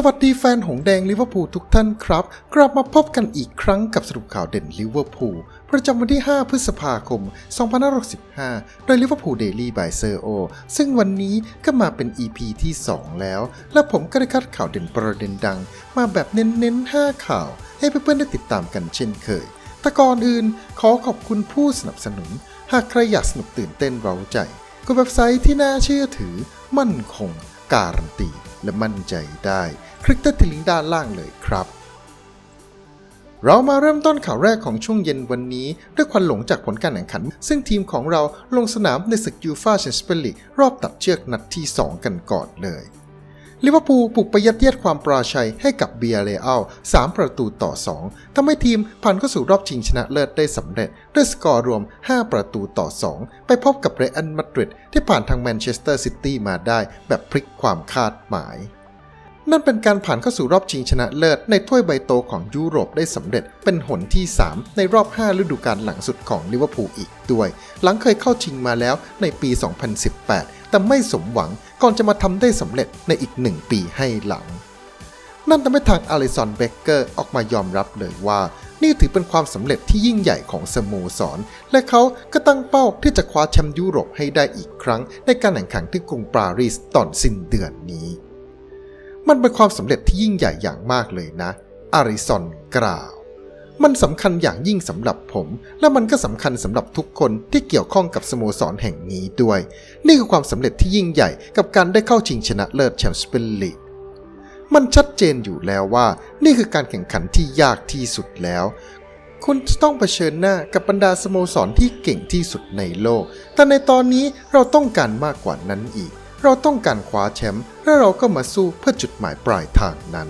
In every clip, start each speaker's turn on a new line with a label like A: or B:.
A: สวัสดีแฟนหงแดงลิเวอร์พูลทุกท่านครับ กลับมาพบกันอีกครั้งกับสรุปข่าวเด่นลิเวอร์พูลประจำวันที่ 5 พฤษภาคม 2565 โดยลิเวอร์พูลเดลี่บายเซอร์โอซึ่งวันนี้ก็มาเป็น EP ที่ 2 แล้ว และผมก็ได้คัดข่าวเด่นประเด็นดัง มาแบบเน้นๆ 5 ข่าว ให้เพื่อนๆได้ติดตามกันเช่นเคยแต่ก่อนอื่นขอขอบคุณผู้สนับสนุน หากใครอยากสนุกตื่นเต้นเร้าใจก็เว็บไซต์ที่น่าเชื่อถือ มั่นคง การันตี และมั่นใจได้ คลิกที่ลิงก์ด้านล่างเลยครับ เรามาเริ่มต้นข่าวแรกของช่วงเย็นวันนี้ ด้วยควันหลงจากผลการแข่งขัน ซึ่งทีมของเราลงสนามในศึกยูฟาแชมเปี้ยนส์ลีกรอบตัดเชือกนัดที่ 2 กันก่อนเลย ลิเวอร์พูลปลุกไปยัดเยียดความปราชัยให้กับเบียเลอัล3ประตูต่อ 2ทำให้ทีมผ่านเข้าสู่รอบชิงชนะเลิศได้สำเร็จ ด้วยสกอร์รวม 5 ประตูต่อ 2 ไปพบกับเรอัลมาดริดที่ผ่านทางแมนเชสเตอร์ซิตี้มาได้แบบพลิกความคาดหมาย นั่นเป็นการผ่านเข้าสู่รอบชิงชนะเลิศในถ้วยใบโตของยุโรปได้สำเร็จเป็นหนที่ 3 ในรอบ 5 ฤดูกาลหลังสุดของลิเวอร์พูลอีกด้วย หลังเคยเข้าชิงมาแล้วในปี 2018 แต่ไม่สมหวังก่อนจะมาทำได้สำเร็จในอีกหนึ่งปีให้หลัง นั่นทำให้ทางอลิสันเบเกอร์ออกมายอมรับเลยว่านี่ถือเป็นความสำเร็จที่ยิ่งใหญ่ของสโมสร และเขาก็ตั้งเป้าที่จะคว้าแชมป์ยุโรปให้ได้อีกครั้ง ในการแข่งขันที่กรุงปารีสตอนสิ้นเดือนนี้ มันเป็นความสำเร็จที่ยิ่งใหญ่อย่างมากเลยนะ อาริซอนกล่าว มันสำคัญอย่างยิ่งสำหรับผม และมันก็สำคัญสำหรับทุกคนที่เกี่ยวข้องกับสโมสรแห่งนี้ด้วย นี่คือความสำเร็จที่ยิ่งใหญ่กับการได้เข้าชิงชนะเลิศแชมเปี้ยนส์ลีกมันชัดเจนอยู่แล้วว่า นี่คือการแข่งขันที่ยากที่สุดแล้ว คุณจะต้องเผชิญหน้ากับบรรดาสโมสรที่เก่งที่สุดในโลก แต่ในตอนนี้เราต้องการมากกว่านั้นอีก เราต้องการคว้าแชมป์ และเราก็มาสู้เพื่อจุดหมายปลายทางนั้น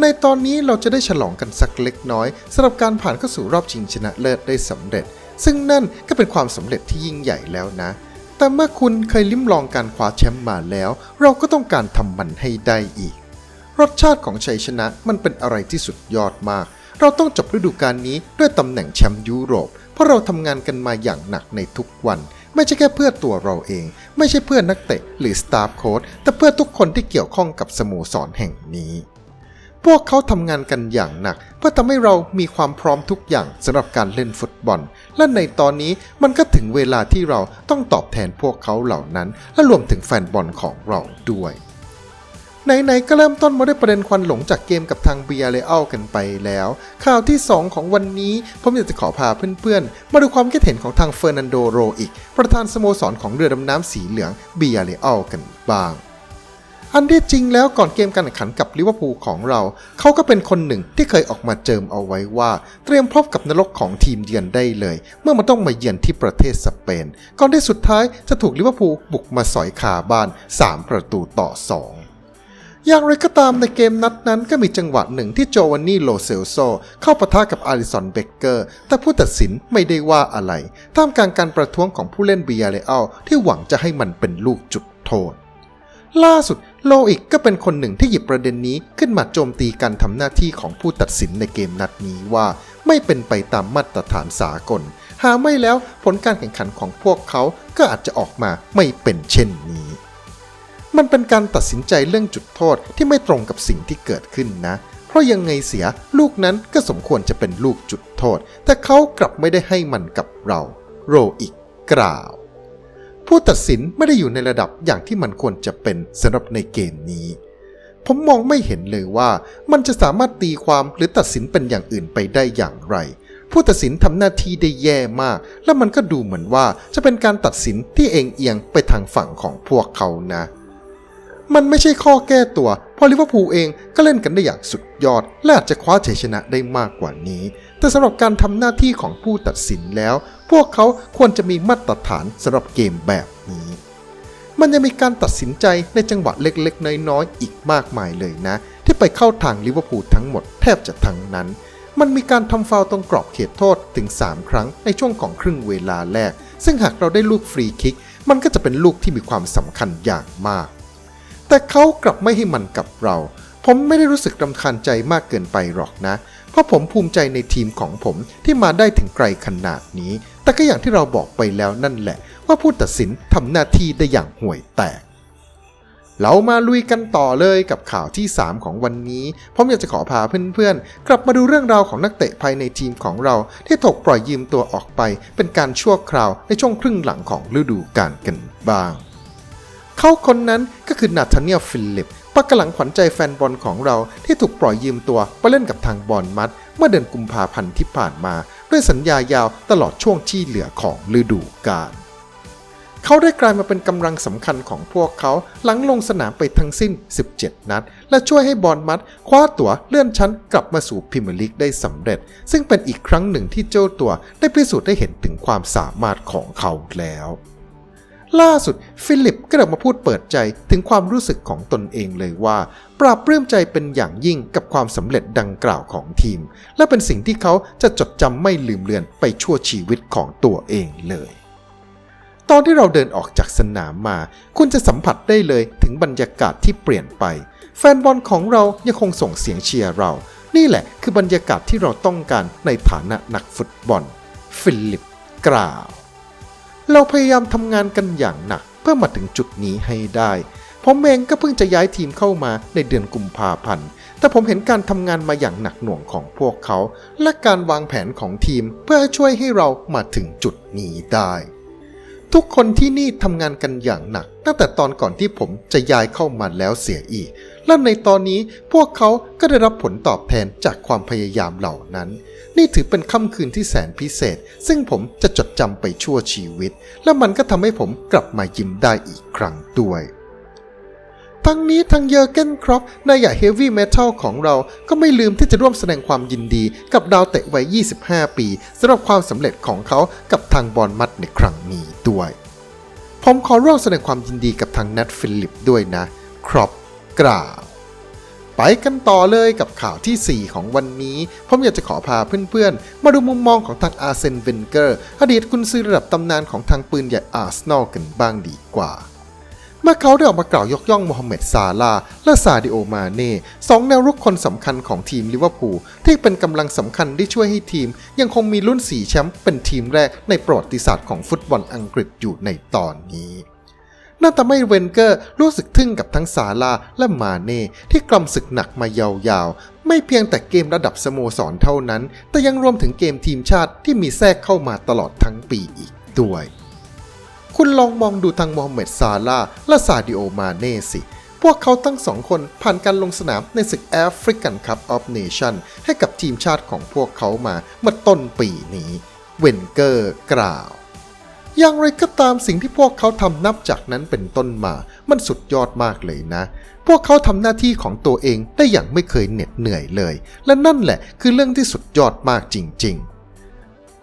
A: ในตอนนี้เราจะได้ฉลองกันสักเล็กน้อยสำหรับการผ่านเข้าสู่รอบชิงชนะเลิศได้สำเร็จ ซึ่งนั่นก็เป็นความสำเร็จที่ยิ่งใหญ่แล้วนะ แต่เมื่อคุณเคยลิ้มลองการคว้าแชมป์มาแล้ว เราก็ต้องการทำมันให้ได้อีก รสชาติของชัยชนะมันเป็นอะไรที่สุดยอดมากเราต้องจบฤดูกาลนี้ด้วยตำแหน่งแชมป์ยุโรป เพราะเราทำงานกันมาอย่างหนักในทุกวัน ไม่ใช่แค่เพื่อตัวเราเอง ไม่ใช่เพื่อนักเตะหรือสตาฟโค้ชแต่เพื่อทุกคนที่เกี่ยวข้องกับสโมสรแห่งนี้ พวกเขาทำงานกันอย่างหนัก เพื่อทำให้เรามีความพร้อมทุกอย่างสำหรับการเล่นฟุตบอล และในตอนนี้มันก็ถึงเวลาที่เราต้องตอบแทนพวกเขาเหล่านั้น และรวมถึงแฟนบอลของเราด้วย ไหนๆก็เริ่มต้นมาด้วยประเด็นควันหลงจากเกมกับทางเบียเรอัลกันไปแล้ว ข่าวที่ 2 ของวันนี้ ผมอยากจะขอพาเพื่อนๆ มาดูความคิดเห็นของทางเฟอร์นันโดโรอีก ประธานสโมสรของเรือดำน้ำสีเหลืองเบียเรอัลกันบ้าง อันที่จริงแล้วก่อนเกมการแข่งขันกับลิเวอร์พูลของเรา เขาก็เป็นคนหนึ่งที่เคยออกมาเจิมเอาไว้ว่า เตรียมพบกับนรกของทีมเยือนได้เลย เมื่อมันต้องมาเยือนที่ประเทศสเปน ก่อนที่สุดท้ายจะถูกลิเวอร์พูลบุกมาสอยคาบ้าน 3 ประตูต่อ 2 อย่างไรก็ตามในเกมนัดนั้นก็มีจังหวะหนึ่งที่โจวานนี่โลเซลโซเข้าปะทะกับอาริสันเบเกอร์ แต่ผู้ตัดสินไม่ได้ว่าอะไร ท่ามกลางการประท้วงของผู้เล่นเบียเรอัลที่หวังจะให้มันเป็นลูกจุดโทษ ล่าสุดโลอิกก็เป็นคนหนึ่งที่หยิบประเด็นนี้ขึ้นมาโจมตีการทำหน้าที่ของผู้ตัดสินในเกมนัดนี้ว่า ไม่เป็นไปตามมาตรฐานสากล หาไม่แล้วผลการแข่งขันของพวกเขาก็อาจจะออกมาไม่เป็นเช่นนี้ มันเป็นการตัดสินใจเรื่องจุดโทษที่ไม่ตรงกับสิ่งที่เกิดขึ้นนะ เพราะยังไงเสียลูกนั้นก็สมควรจะเป็นลูกจุดโทษ แต่เขากลับไม่ได้ให้มันกับเรา โรอิกกล่าว ผู้ตัดสินไม่ได้อยู่ในระดับอย่างที่มันควรจะเป็นสำหรับในเกมนี้ ผมมองไม่เห็นเลยว่ามันจะสามารถตีความหรือตัดสินเป็นอย่างอื่นไปได้อย่างไรผู้ตัดสินทำหน้าที่ได้แย่มาก และมันก็ดูเหมือนว่าจะเป็นการตัดสินที่เองเอียงไปทางฝั่งของพวกเขานะ มันไม่ใช่ข้อแก้ตัว เพราะลิเวอร์พูลเองก็เล่นกันได้อย่างสุดยอด และอาจจะคว้าชัยชนะได้มากกว่านี้ แต่สำหรับการทำหน้าที่ของผู้ตัดสินแล้ว พวกเขาควรจะมีมาตรฐานสำหรับเกมแบบนี้ มันยังมีการตัดสินใจในจังหวะเล็กๆ น้อยๆ อีกมากมายเลยนะ ที่ไปเข้าทางลิเวอร์พูลทั้งหมดแทบจะทั้งนั้น มันมีการทำฟาวตรงกรอบเขตโทษถึง 3 ครั้งในช่วงของครึ่งเวลาแรก ซึ่งหากเราได้ลูกฟรีคิก มันก็จะเป็นลูกที่มีความสำคัญอย่างมาก แต่เขากลับไม่ให้มันกับเรา ผมไม่ได้รู้สึกรำคาญใจมากเกินไปหรอกนะ เพราะผมภูมิใจในทีมของผมที่มาได้ถึงไกลขนาดนี้ แต่ก็อย่างที่เราบอกไปแล้วนั่นแหละ ว่าผู้ตัดสินทำหน้าที่ได้อย่างห่วยแตกเรามาลุยกันต่อเลยกับข่าวที่ 3 ของวันนี้ ผมอยากจะขอพาเพื่อนๆ กลับมาดูเรื่องราวของนักเตะภายในทีมของเรา ที่ถูกปล่อยยืมตัวออกไป เป็นการชั่วคราวในช่วงครึ่งหลังของฤดูกาลกันบ้าง เขาคนนั้นก็คือนาธานเนียลฟิลลิปปักกหลังขวัญใจแฟนบอลของเราที่ถูกปล่อยยืมตัวไปเล่นกับทางบอลมัด เมื่อเดือนกุมภาพันธ์ที่ผ่านมา ด้วยสัญญายาวตลอดช่วงที่เหลือของฤดูกาลเขาได้กลายมาเป็นกำลังสำคัญของพวกเขา หลังลงสนามไปทั้งสิ้น 17 นัด และช่วยให้บอลมัด คว้าตั๋วเลื่อนชั้นกลับมาสู่พรีเมียร์ลีกได้สำเร็จ ซึ่งเป็นอีกครั้งหนึ่งที่เจ้าตัวได้พิสูจน์ได้เห็นถึงความสามารถของเขาแล้ว ล่าสุด ฟิลิปก็ออกมาพูดเปิดใจถึงความรู้สึกของตนเองเลยว่า ปราบปลื้มใจเป็นอย่างยิ่งกับความสำเร็จดังกล่าวของทีม และเป็นสิ่งที่เขาจะจดจำไม่ลืมเลือนไปชั่วชีวิตของตัวเองเลย ตอนที่เราเดินออกจากสนามมา คุณจะสัมผัสได้เลยถึงบรรยากาศที่เปลี่ยนไป แฟนบอลของเรายังคงส่งเสียงเชียร์เรา นี่แหละคือบรรยากาศที่เราต้องการในฐานะนักฟุตบอล ฟิลิปกล่าว เราพยายามทำงานกันอย่างหนัก เพื่อมาถึงจุดนี้ให้ได้ ผมเองก็เพิ่งจะย้ายทีมเข้ามาในเดือนกุมภาพันธ์ แต่ผมเห็นการทำงานมาอย่างหนักหน่วงของพวกเขา และการวางแผนของทีมเพื่อช่วยให้เรามาถึงจุดนี้ได้ ทุกคนที่นี่ทำงานกันอย่างหนัก ตั้งแต่ตอนก่อนที่ผมจะย้ายเข้ามาแล้วเสียอีก และในตอนนี้พวกเขาก็ได้รับผลตอบแทนจากความพยายามเหล่านั้น นี่ถือเป็นค่ำคืนที่แสนพิเศษ ซึ่งผมจะจดจำไปชั่วชีวิต และมันก็ทำให้ผมกลับมายิ้มได้อีกครั้งด้วย ทั้งนี้ทางเยอร์เกนครอปนายใหญ่เฮฟวี่เมทัลของเราก็ไม่ลืมที่จะร่วมแสดงความยินดีกับดาวเตะวัย 25 ปีสำหรับความสำเร็จของเขากับทางบอลมัดในครั้งนี้ด้วย ผมขอร่วมแสดงความยินดีกับทางนัทฟิลิปด้วยนะ ครอปกล่าวไปกันต่อเลยกับข่าวทีสี่4 ของวันนี้ ผมอยากจะขอพาเพื่อนๆ มาดูมุมมองของทางอาร์เซนเวนเกอร์ อดีตกุนซือระดับตำนานของทางปืนใหญ่อาร์เซนอลกันบ้างดีกว่า เมื่อเขาได้ออกมากล่าวยกย่องโมฮัมเหม็ดซาลา และซาดิโอมาเน่สองแนวรุกคนสำคัญของทีมลิเวอร์พูลที่เป็นกำลังสำคัญที่ช่วยให้ทีม ยังคงมีรุ่นสีแชมป์เป็นทีมแรกในประวัติศาสตร์ของฟุตบอลอังกฤษอยู่ในตอนนี้นั่นทำให้เวนเกอร์รู้สึกทึ่งกับทั้งซาลาและมาเน่ที่กลำศึกหนักมายาวๆ ไม่เพียงแต่เกมระดับสโมสรเท่านั้น แต่ยังรวมถึงเกมทีมชาติที่มีแทรกเข้ามาตลอดทั้งปีอีกด้วย คุณลองมองดูทางโมฮัมเหม็ดซาลาและซาดิโอมาเน่สิ พวกเขาทั้งสองคนผ่านการลงสนามในศึกแอฟริกันคัพออฟเนชั่นให้กับทีมชาติของพวกเขามาเมื่อต้นปีนี้ เวนเกอร์กล่าวอย่างไรก็ตามสิ่งที่พวกเขาทำนับจากนั้นเป็นต้นมา มันสุดยอดมากเลยนะ พวกเขาทำหน้าที่ของตัวเองได้อย่างไม่เคยเหน็ดเหนื่อยเลย และนั่นแหละคือเรื่องที่สุดยอดมากจริง ๆ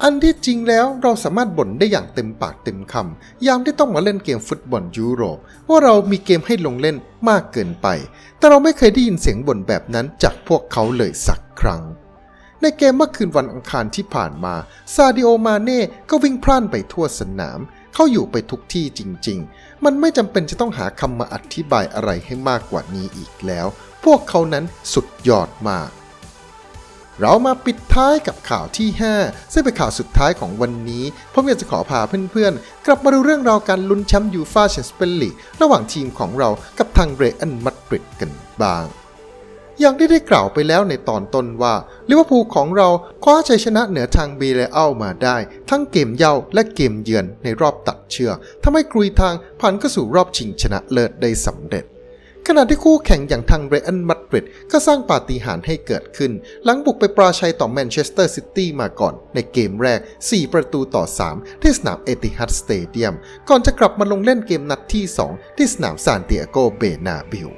A: อันที่จริงแล้วเราสามารถบ่นได้อย่างเต็มปากเต็มคำ ยามที่ต้องมาเล่นเกมฟุตบอลยุโรปว่าเรามีเกมให้ลงเล่นมากเกินไป แต่เราไม่เคยได้ยินเสียงบ่นแบบนั้นจากพวกเขาเลยสักครั้ง ในเกมเมื่อคืนวันอังคารที่ผ่านมาซาดิโอมาเน่ก็วิ่งพล่านไปทั่วสนาม เขาอยู่ไปทุกที่จริง ๆ มันไม่จำเป็นจะต้องหาคำมาอธิบายอะไรให้มากกว่านี้อีกแล้ว พวกเขานั้นสุดยอดมาก เรามาปิดท้ายกับข่าวที่ 5 ซึ่งเป็นข่าวสุดท้ายของวันนี้ ผมอยากจะขอพาเพื่อนๆ กลับมาดูเรื่องราวการลุ้นแชมป์ยูฟาแชมเปี้ยนลีกระหว่างทีมของเรากับทางเรอัลมาดริดกันบ้างอย่างที่ได้กล่าวไปแล้วในตอนต้นว่าลิเวอร์พูลของเราคว้าชัยชนะเหนือทางเบเลอัลมาได้ ทั้งเกมเย่าและเกมเยือนในรอบตัดเชือกทำให้กรุยทางผ่านเข้าสู่รอบชิงชนะเลิศได้สำเร็จ ขณะที่คู่แข่งอย่างทางเรอัลมาดริดก็สร้างปาฏิหาริย์ให้เกิดขึ้น หลังบุกไปปราชัยต่อแมนเชสเตอร์ซิตี้มาก่อน ในเกมแรก 4 ประตูต่อ 3 ที่สนามเอติฮัดสเตเดียม ก่อนจะกลับมาลงเล่นเกมนัดที่ 2 ที่สนามซานติอาโกเบนาบิล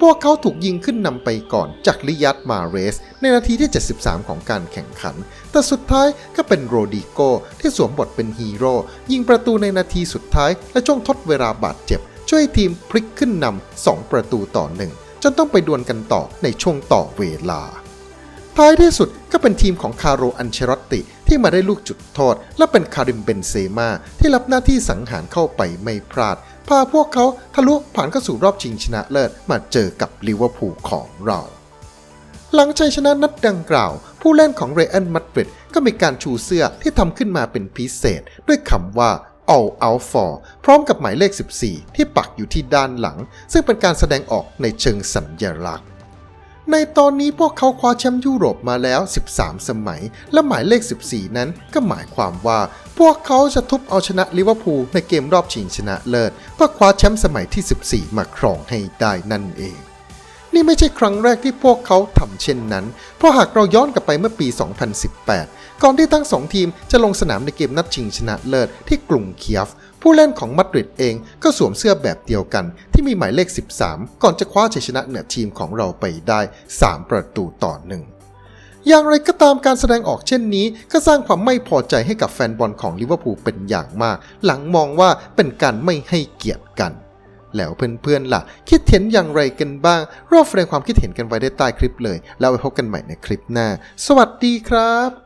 A: พวกเขาถูกยิงขึ้นนำไปก่อนจากลิยัตมาเรส ในนาทีที่ 73 ของการแข่งขัน แต่สุดท้ายก็เป็นโรดิโกที่สวมบทเป็นฮีโร่ยิงประตูในนาทีสุดท้ายและช่วงทดเวลาบาดเจ็บ ช่วยทีมพลิกขึ้นนำ2ประตูต่อหนึ่งจนต้องไปดวลกันต่อในช่วงต่อเวลา ท้ายที่สุดก็เป็นทีมของคาร์โรอันเชรอตติที่มาได้ลูกจุดโทษ และเป็นคาริมเบนเซมาที่รับหน้าที่สังหารเข้าไปไม่พลาด พาพวกเขาทะลุผ่านเข้าสู่รอบชิงชนะเลิศมาเจอกับลิเวอร์พูลของเรา หลังชัยชนะนัดดังกล่าว ผู้เล่นของเรอัลมาดริดก็มีการชูเสื้อที่ทำขึ้นมาเป็นพิเศษ ด้วยคำว่า All Out For พร้อมกับหมายเลข 14 ที่ปักอยู่ที่ด้านหลัง ซึ่งเป็นการแสดงออกในเชิงสัญญลักษณ์ ในตอนนี้พวกเขาคว้าแชมป์ยุโรปมาแล้ว 13 สมัย และหมายเลข 14 นั้นก็หมายความว่า พวกเขาจะทุบเอาชนะลิเวอร์พูลในเกมรอบชิงชนะเลิศเพื่อคว้าแชมป์สมัยที่ 14 มาครองให้ได้นั่นเองนี่ไม่ใช่ครั้งแรกที่พวกเขาทำเช่นนั้น เพราะหากเราย้อนกลับไปเมื่อปี 2018 ก่อนที่ทั้งสองทีมจะลงสนามในเกมนัดชิงชนะเลิศที่กรุงเคียฟ ผู้เล่นของมาดริดเองก็สวมเสื้อแบบเดียวกัน ที่มีหมายเลข 13 ก่อนจะคว้าชัยชนะเหนือทีมของเราไปได้ 3 ประตูต่อหนึ่งอย่างไรก็ตามการแสดงออกเช่นนี้ ก็สร้างความไม่พอใจให้กับแฟนบอลของลิเวอร์พูลเป็นอย่างมาก หลังมองว่าเป็นการไม่ให้เกียรติกันแล้วเพื่อนๆล่ะ คิดเห็นอย่างไรกันบ้างรอบแสดงความคิดเห็นกันไว้ได้ใต้คลิปเลย แล้วไว้พบกันใหม่ในคลิปหน้า สวัสดีครับ